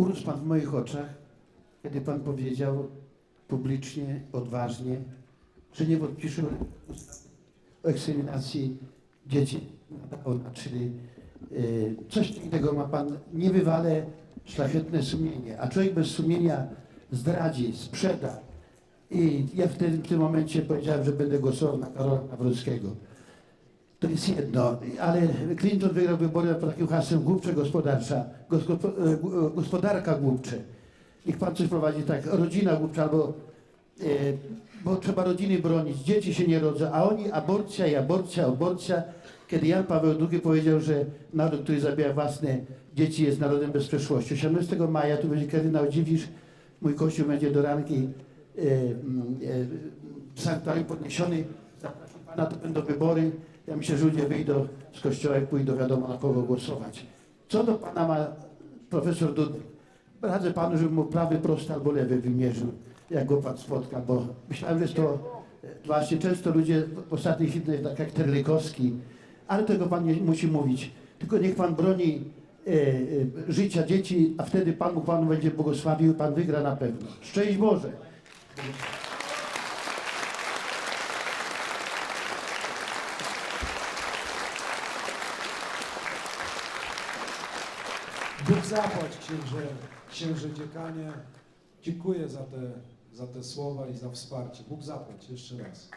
urósł Pan w moich oczach, kiedy Pan powiedział publicznie, odważnie, że nie podpisze o eksterminacji dzieci czyli y, coś innego ma Pan niebywale szlachetne sumienie, a człowiek bez sumienia zdradzi, sprzeda. I ja wtedy w tym momencie powiedziałem, że będę głosował na Karola Nawrockiego. To jest jedno, ale Clinton wygrał wybory pod takim hasłem głupcze gospodarcza, gospod- e, e, gospodarka głupcze. Niech pan coś prowadzi tak, rodzina głupcza albo, e, bo trzeba rodziny bronić, dzieci się nie rodzą, a oni aborcja i aborcja, aborcja. Kiedy Jan Paweł II powiedział, że naród, który zabija własne dzieci jest narodem bez przeszłości. 18 maja tu będzie kardynał Dziwisz, mój kościół będzie do ranki e, e, sanktuarium podniesiony. Zapraszam pana, to będą wybory. Ja myślę, że ludzie wyjdą z kościoła i pójdą wiadomo na kogo głosować. Co do pana ma profesor Dudek? Radzę panu, żeby mu prawy prosty albo lewy wymierzył, jak go pan spotka, bo myślałem, że jest to e, właśnie często ludzie w ostatnich chwilach, tak jak Terlikowski, ale tego pan nie musi mówić. Tylko niech pan broni e, e, życia dzieci, a wtedy pan mu panu będzie błogosławił, pan wygra na pewno. Szczęść Boże! Bóg zapłać księże, księże dziekanie. Dziękuję za te, za te słowa i za wsparcie. Bóg zapłać jeszcze raz.